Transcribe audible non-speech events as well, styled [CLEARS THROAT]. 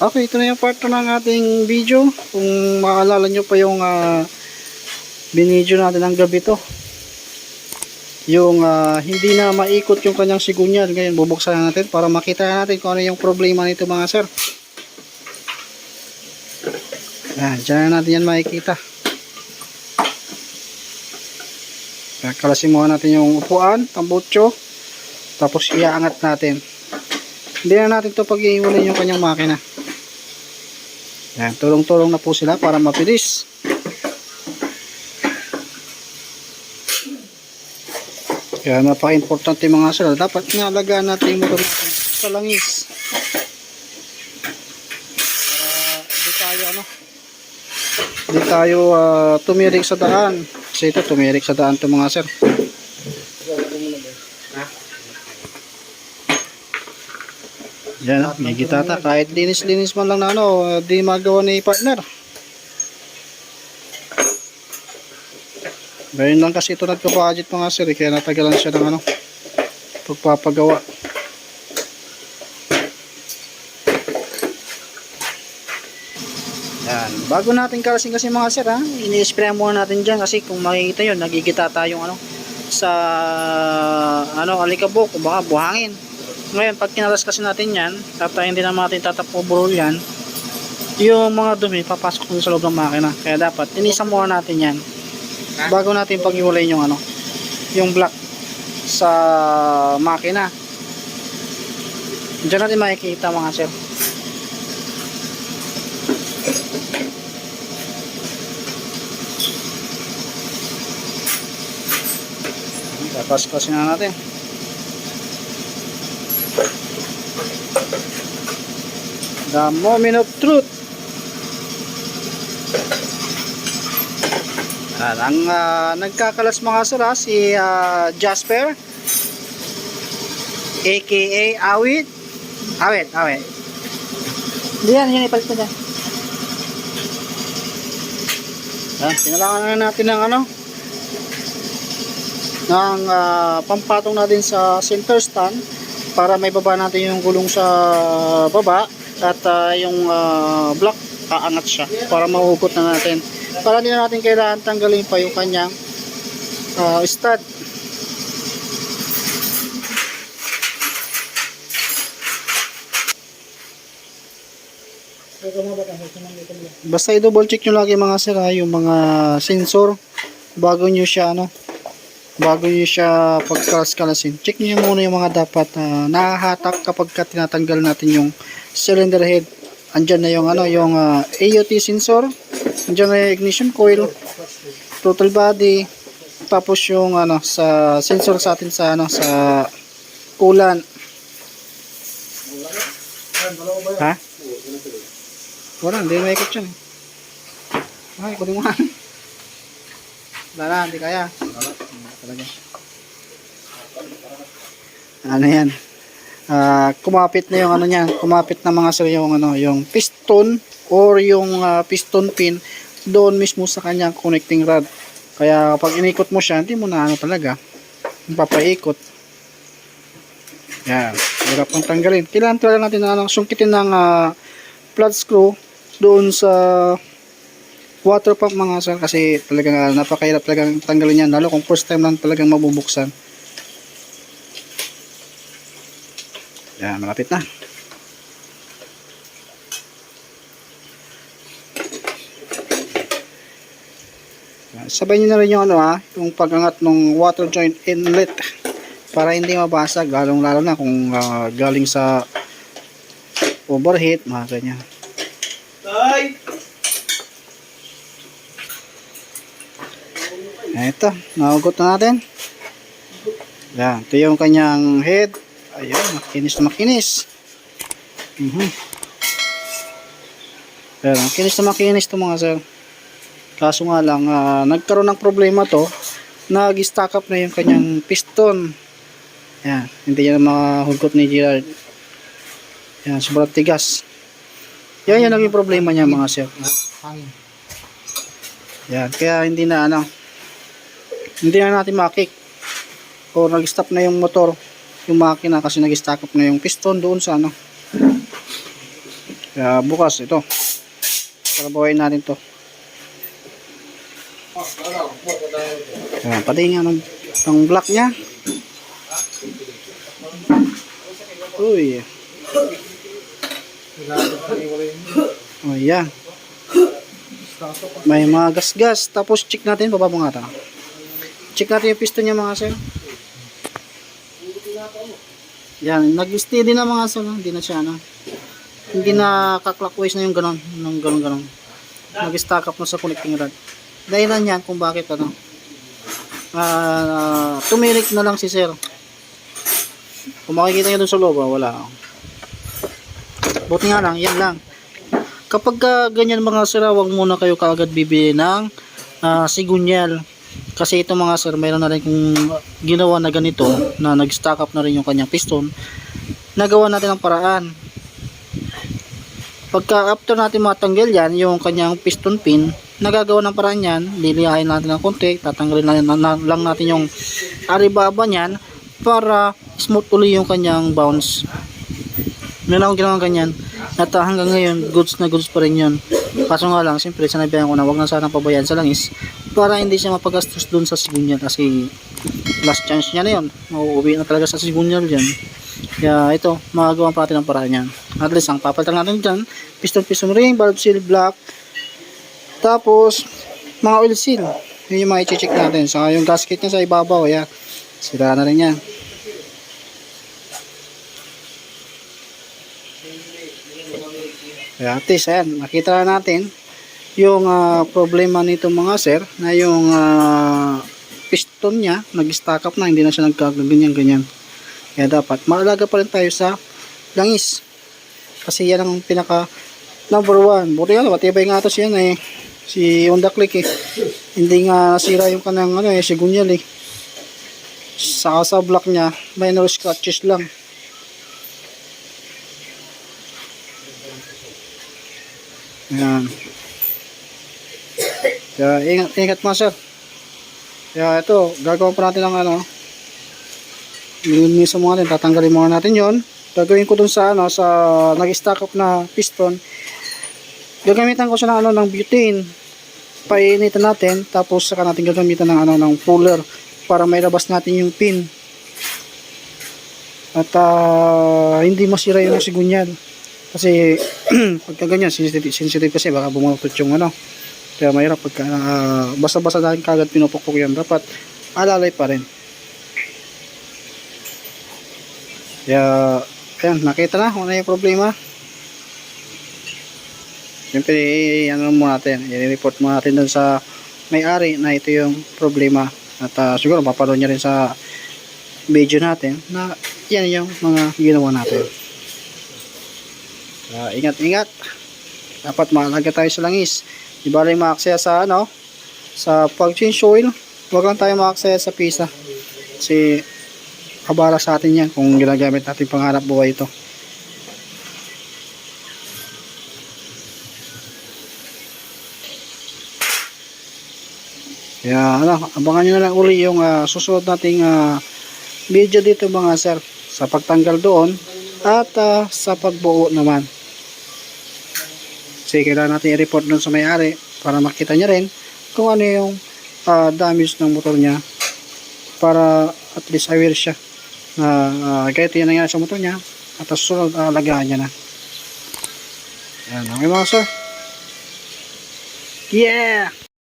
Okay, ito na yung part 2 ng ating video. Kung maalala nyo pa yung uh, binidyo natin ng gabi to. Yung ah, hindi na maikot yung kanyang sigunyal. Ngayon, bubuksan na natin para makita natin kung ano yung problema nito mga sir. Yan, dyan na natin yan makikita. Yan, Kalasin muna natin yung upuan, tambutso. Tapos iaangat natin. Hindi na natin to pag-iiwalay yung kanyang makina. Yan, tulong-tulong na po sila para mabilis. Kaya napaka-importante mga sir. Dapat nalagaan natin yung motor sa langis. Para di tayo ano, di tayo ah, tumirik sa daan. Kasi ito tumirik sa daan to mga sir. Yan, ah, may gitata. Kahit linis-linis man lang na ano, di magawa ni partner. Ngayon lang kasi ito nagka-budget mga sir, eh, kaya natagalan siya ng ano, pagpapagawa. Yan. Bago natin kalasin kasi mga sir ha, ini-spray muna natin dyan kasi kung makikita yun, nagigita tayong ano, sa ano, alikabok, baka buhangin. Ngayon, pag kinalas kasi natin yan, at uh, hindi naman natin tatapoburol yan, yung mga dumi, papasok sa loob ng makina. Kaya dapat, inisa muna natin yan bago natin pag-iwalay yung ano yung block sa makina. Dyan natin makikita mga sir. Tapos kasi na natin the moment of truth. Yan, ang ah, nagkakalas mga sir ha, si ah, Jasper aka Awit. Awit, Awit. Hindi yan, ipalit mo dyan. Yan, kailangan na natin ng ano ng ah, pampatong natin sa center stand para may baba natin yung gulong sa baba at ah, yung ah, block aangat siya para mahugot na natin. Para hindi na natin kailangan tanggalin pa yung kanyang uh, stud. Basta i-double check nyo lagi mga sir ha, yung mga sensor bago nyo siya ano bago nyo siya pagkaskalasin check nyo muna yung mga dapat uh, nahahatak kapag ka tinatanggal natin yung cylinder head. Andyan na yung ano yung uh, AOT sensor andyan na yung ignition coil total body tapos yung ano sa sensor sa atin sa ano sa coolant ha? Wala hindi may ikot yan ay kunin mo nga. [LAUGHS] Wala na hindi kaya. talaga ano yan ah kumapit na yung ano niya, kumapit na mga sir yung ano, yung piston or yung ah, piston pin doon mismo sa kanyang connecting rod. Kaya pag inikot mo siya, hindi mo na ano talaga, papaikot. Yan, hirap pang tanggalin. Kailangan talaga natin na ano, sungkitin ng ah, flat screw doon sa water pump mga sir kasi talagang ah, napakahirap talagang tanggalin yan lalo kung first time lang talagang mabubuksan. Yan, malapit na. Sabay nyo na rin yung ano ha, yung pagangat ng water joint inlet para hindi mabasag, lalong lalo na kung ah, galing sa overheat, mga ganyan. Tay! Ito, nahugot na natin. Yan, ito yung kanyang head. Ayun, makinis na makinis. Mhm. Pero, makinis na makinis to mga sir. Kaso nga lang, ah, nagkaroon ng problema to. Nag-stack up na yung kanyang piston. Yan, hindi yan mahugot ni Gerard. Yan, sobrang tigas. Yan yung naging problema niya mga sir. Hangin. Yan, kaya hindi na ano, hindi na natin makik. O nag-stop na yung motor, yung makina kasi nag-stack up na yung piston doon sa ano. Kaya bukas ito. Para buhayin natin to. Ayan, pati nga ng, ng block niya. Uy. Oh, yeah. May mga gas-gas. Tapos check natin, baba mo nga ito. Check natin yung piston niya mga sir. Yan, nag-steady na mga no? Hindi na siya, ano. Hindi na ka-clockwise na yung ganon. Nung ganon ganon. Nag-stack up na sa connecting rod. Dahilan yan kung bakit, ano. Ah, tumirik na lang si sir. Kung makikita nyo dun sa loob, ah, wala. Buti nga lang, yan lang. Kapag ka ganyan mga sir, ah, wag muna kayo kaagad bibili ng ah, sigunyal. Kasi ito mga sir, mayroon na rin kung ginawa na ganito, na nag-stack up na rin yung kanyang piston, nagawa natin ang paraan. Pagka after natin matanggal yan, yung kanyang piston pin, nagagawa ng paraan yan, lilihain natin ng konti, tatanggalin na, na, na- lang natin yung aribaba niyan, para smooth ulit yung kanyang bounce. Meron akong ginawa ganyan. At hanggang ngayon, goods na goods pa rin yun. Kaso nga lang, siyempre, sanabihan ko na wag na sana pabayaan sa langis para hindi siya mapagastos dun sa sigunyal kasi last chance niya na yun. Mauuwi na talaga sa sigunyal yan. Kaya ito, magagawa pa natin ang paraan yan. At least, ang papalitan natin dyan, piston piston ring, valve seal, block, tapos, mga oil seal. Yun yung mga i-check natin. Saka yung gasket niya sa ibabaw, yan. Sira na rin yan. Kaya at least, ayan, nakita na natin yung ah, problema nito mga sir, na yung ah, piston niya, nag-stack up na, hindi na siya nagkaganyan-ganyan. Kaya dapat, maalaga pa rin tayo sa langis. Kasi yan ang pinaka number one. Buti nga, matibay nga ito siya na eh. Si Honda Click eh. Hindi nga nasira yung kanang ano eh, sigunyal eh. Saka sa block niya, minor scratches lang. Ayan. Kaya ingat, ingat mga sir. Kaya ito, gagawin pa natin ng ano. Nilinisan mo natin, tatanggalin muna natin yon. Gagawin ko dun sa ano, sa nag-stack up na piston. Gagamitan ko siya ng ano, ng butane. Painitan natin, tapos saka natin gagamitan ng ano, ng puller para may labas natin yung pin. At ah, hindi masira yung sigunyal. Kasi [CLEARS THROAT] pagka ganyan, sensitive, sensitive kasi baka bumutot yung ano. Kaya mahirap pagka ah, basta-basta dahil kagad pinupukpok yan. Dapat alalay pa rin. Kaya, ayan, nakita na ano yung problema. Siyempre, ano mo natin, i-report mo natin dun sa may-ari na ito yung problema. At ah, siguro mapanood niya rin sa video natin na yan yung mga ginawa natin. Ah, ingat, ingat. Dapat maalaga tayo sa langis. Di ba rin maaksaya sa ano, sa pag-change oil, huwag lang tayo maaksaya sa pisa. Kasi kabara sa atin yan kung ginagamit natin pangharap buhay ito. Kaya ano, abangan nyo na lang uli yung ah, susunod nating ah, video dito mga sir sa pagtanggal doon at ah, sa pagbuo naman. Kasi kailangan natin i-report doon sa may-ari para makita niya rin kung ano yung ah, damage ng motor niya para at least aware siya na uh, ganito yan nangyari sa motor niya at sa susunod uh, lagahan niya na. Yan, okay mga sir. Yeah!